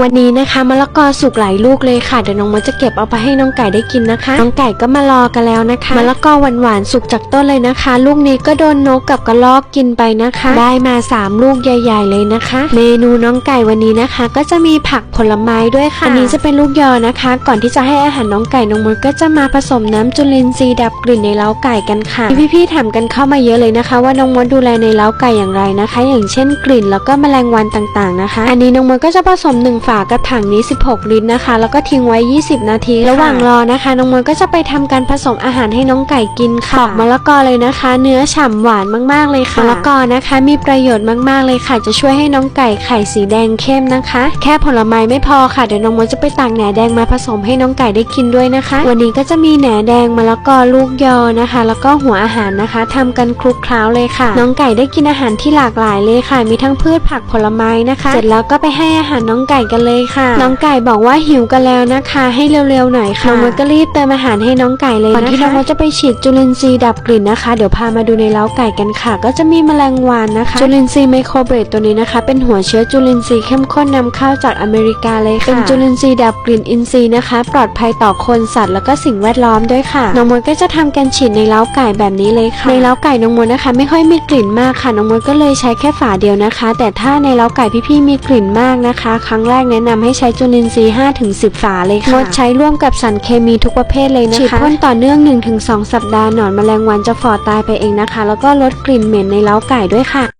วันนี้นะคะมะละกอสุกหลายลูกเลยค่ะเดี๋ยวน้องมดจะเก็บเอาไปให้น้องไก่ได้กินนะคะ น้องไก่ก็มารอกันแล้วนะคะมะละกอหวานๆสุกจากต้นเลยนะคะ ลูกนี้ก็โดนนกกับกระรอกกินไปนะคะ ได้มาสามลูกใหญ่ ๆ เลยนะคะ เมนูน้องไก่วันนี้นะคะ ก็จะมีผักผลไม้ด้วยค่ะอันนี้จะเป็นลูกยอนะคะ ก่อนที่จะให้อาหารน้องไก่น้องมดก็จะมาผสมน้ำจุลินทรีย์ดับกลิ่นในเล้าไก่กันค่ะมีพี่ๆถามกันเข้ามาเยอะเลยนะคะ ว่าน้องมดดูแลในเล้าไก่อย่างไรนะคะ อย่างเช่นกลิ่นแล้วก็แมลงวันต่างๆนะคะ อันนี้น้องมดก็จะผสมหนึ่งฝากระถังนี้ 16 ลิตรนะคะ แล้วก็ทิ้งไว้ 20 นาที ระหว่างรอนะคะ น้องมดก็จะไปทำการผสมอาหารให้น้องไก่กินค่ะปอกมะละกอเลยนะคะ เนื้อฉ่ำหวานมาก ๆ เลยค่ะ มะละกอนะคะ มีประโยชน์มาก ๆ เลยค่ะ จะช่วยให้น้องไก่ไข่สีแดงเข้มนะคะ แค่ผลไม้ไม่พอค่ะเดี๋ยวน้องมดจะไปตากแหนแดงมาผสมให้น้องไก่ได้กินด้วยนะคะ วันนี้ก็จะมีแหนแดงมะละกอลูกยอนะคะ แล้วก็หัวอาหารนะคะทำกันคลุกเคล้าเลยค่ะ น้องไก่ได้กินอาหารที่หลากหลายเลยค่ะ มีทั้งพืชผักผลไม้นะคะ เสร็จแล้วก็ไปให้อาหารน้องไก่กันเลยค่ะ น้องไก่บอกว่าหิวกันแล้วนะคะ ให้เร็วๆหน่อยค่ะน้องมดก็รีบเติมอาหารให้น้องไก่เลยนะคะก่อนที่น้องมดจะไปฉีดจุลินทรีย์ดับกลิ่นนะคะ เดี๋ยวพามาดูในเล้าไก่กันค่ะ ก็จะมีแมลงวันนะคะ จุลินทรีย์ไมโครเบรดตัวนี้นะคะ เป็นหัวเชื้อจุลินทรีย์เข้มข้นนำเข้าจากอเมริกาเลยค่ะเป็นจุลินทรีย์ดับกลิ่นอินทรีย์นะคะ ปลอดภัยต่อคนสัตว์แล้วก็สิ่งแวดล้อมด้วยค่ะน้องมดก็จะทำการฉีดในเล้าไก่แบบนี้เลยค่ะในเล้าไก่น้องมดนะคะ ไม่ค่อยมีกลิ่นมากค่ะน้องมดก็เลยใช้แค่ฝาเดียวนะคะ แต่ถ้าในเล้าไก่พี่ๆมีกลิ่นมากนะคะ ครั้งแรกแนะนำให้ใช้จุลินทรีย์5ถึง10 ฝาเลยค่ะงดใช้ร่วมกับสารเคมีทุกประเภทเลยนะคะฉีดพ่นต่อเนื่อง 1-2 สัปดาห์หนอนแมลงวันจะฝ่อตายไปเองนะคะ แล้วก็ลดกลิ่นเหม็นในเล้าไก่ด้วยค่ะ